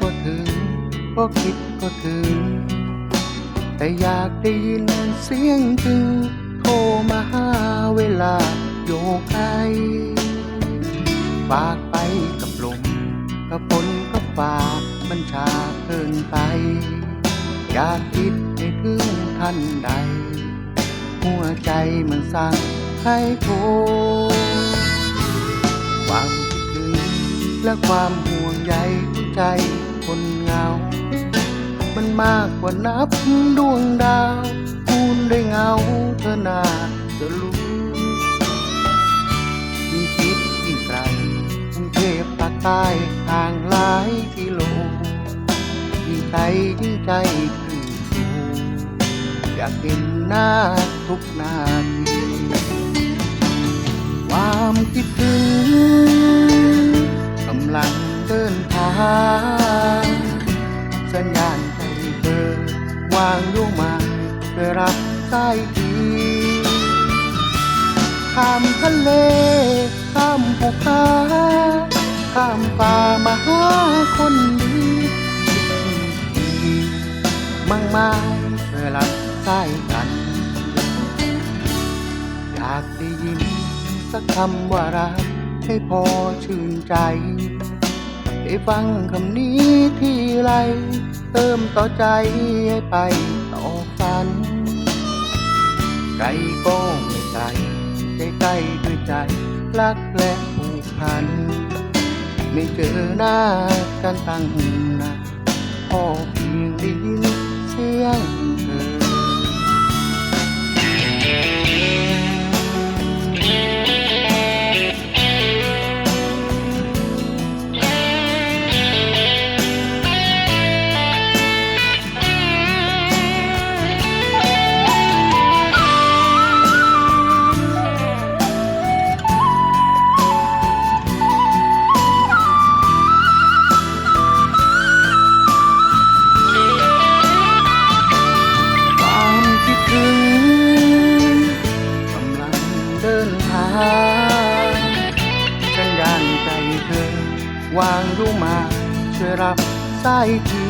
ก็ถึงก็คิดก็ถึง แต่อยากได้ยินเสียงจึงโทรมาหาเวลาโยกไอฝากไปกับลมกับฝนกับฝากมันชาเกินไป อยากคิดให้ถึงท่านใด หัวใจมันสั่งให้โทรความคิดถึงและความห่วงใย ใจคนเหงา มันมากกว่านับดวงดาว คูณด้วยเงาเธอนาจะรู้ยิ่งคิดยิ่งไกลกรุงเทพภาคใต้ห่างหลายกิโลยิ่งไกลยิ่งใจขึ้นสูงอยากเห็นหน้าทุกนาทีความคิดถึงางอยู่มาเพื่อรับสายทีข้ามทะเล ข้ามภูเขา ข้ามป่ามาหาคนดีมั่งมายเพื่อรับสายกัน อยากได้ยินสักคำว่ารักให้พอชื่นใจ ได้ฟังคำนี้ทีไร เติมต่อใจให้ไปต่อฝัน ไกลก็ไม่ไกลใจใกล้ด้วยใจ รักและผูกพัน ไม่เจอหน้ากันตั้งนานพอเพียงดิน วางรู้มา ช่วยรับสายที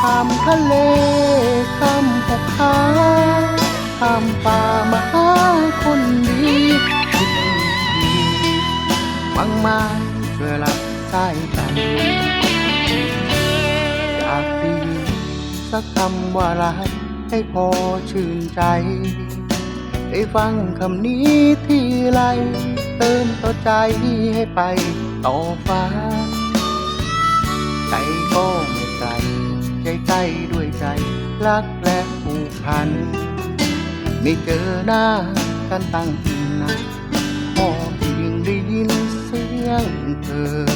ข้ามทะเลข้ามภูเขาข้ามป่ามาหาคนดีคิดทีมังมาช่วยรับสายกันอยากได้ยินสักคำว่ารักให้พอชื่นใจ ได้ฟังคำนี้ทีไร เติมต่อใจให้ไปต่อฟ้า ใจก็ไม่ไกลใจใกล้ด้วยใจ รักและผูกพัน ไม่เจอหน้ากันตั้งนานพอเพียงได้ยินเสียงเธอ